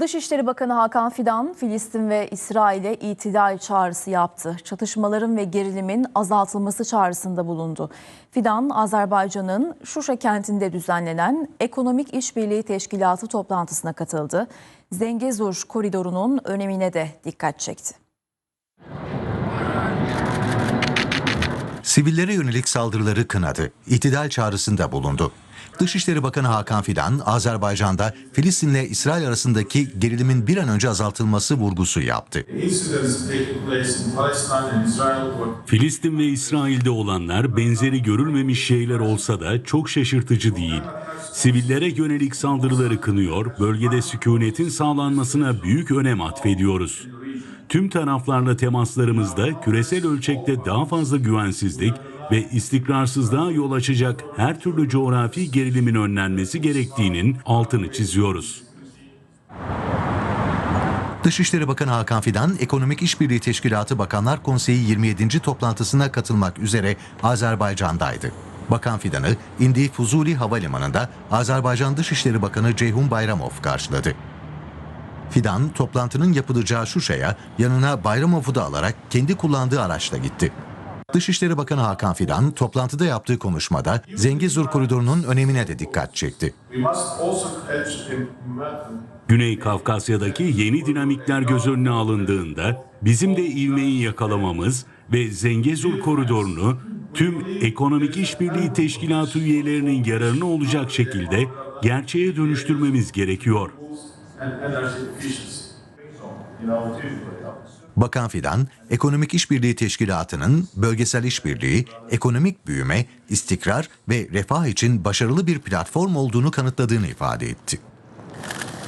Dışişleri Bakanı Hakan Fidan, Filistin ve İsrail'e itidal çağrısı yaptı. Çatışmaların ve gerilimin azaltılması çağrısında bulundu. Fidan, Azerbaycan'ın Şuşa kentinde düzenlenen Ekonomik İşbirliği Teşkilatı toplantısına katıldı. Zengezur koridorunun önemine de dikkat çekti. Sivillere yönelik saldırıları kınadı. İtidal çağrısında bulundu. Dışişleri Bakanı Hakan Fidan, Azerbaycan'da Filistin'le İsrail arasındaki gerilimin bir an önce azaltılması vurgusu yaptı. Filistin ve İsrail'de olanlar benzeri görülmemiş şeyler olsa da çok şaşırtıcı değil. Sivillere yönelik saldırıları kınıyor, bölgede sükunetin sağlanmasına büyük önem atfediyoruz. Tüm taraflarla temaslarımızda küresel ölçekte daha fazla güvensizlik ve istikrarsızlığa yol açacak her türlü coğrafi gerilimin önlenmesi gerektiğinin altını çiziyoruz. Dışişleri Bakanı Hakan Fidan, Ekonomik İşbirliği Teşkilatı Bakanlar Konseyi 27. toplantısına katılmak üzere Azerbaycan'daydı. Bakan Fidan'ı indiği Fuzuli Havalimanı'nda Azerbaycan Dışişleri Bakanı Ceyhun Bayramov karşıladı. Fidan, toplantının yapılacağı Şuşa'ya yanına Bayramov'u da alarak kendi kullandığı araçla gitti. Dışişleri Bakanı Hakan Fidan, toplantıda yaptığı konuşmada Zengezur koridorunun önemine de dikkat çekti. Güney Kafkasya'daki yeni dinamikler göz önüne alındığında bizim de ivmeyi yakalamamız ve Zengezur koridorunu tüm Ekonomik İşbirliği Teşkilatı üyelerinin yararına olacak şekilde gerçeğe dönüştürmemiz gerekiyor. Bakan Fidan, Ekonomik İşbirliği Teşkilatı'nın bölgesel işbirliği, ekonomik büyüme, istikrar ve refah için başarılı bir platform olduğunu kanıtladığını ifade etti.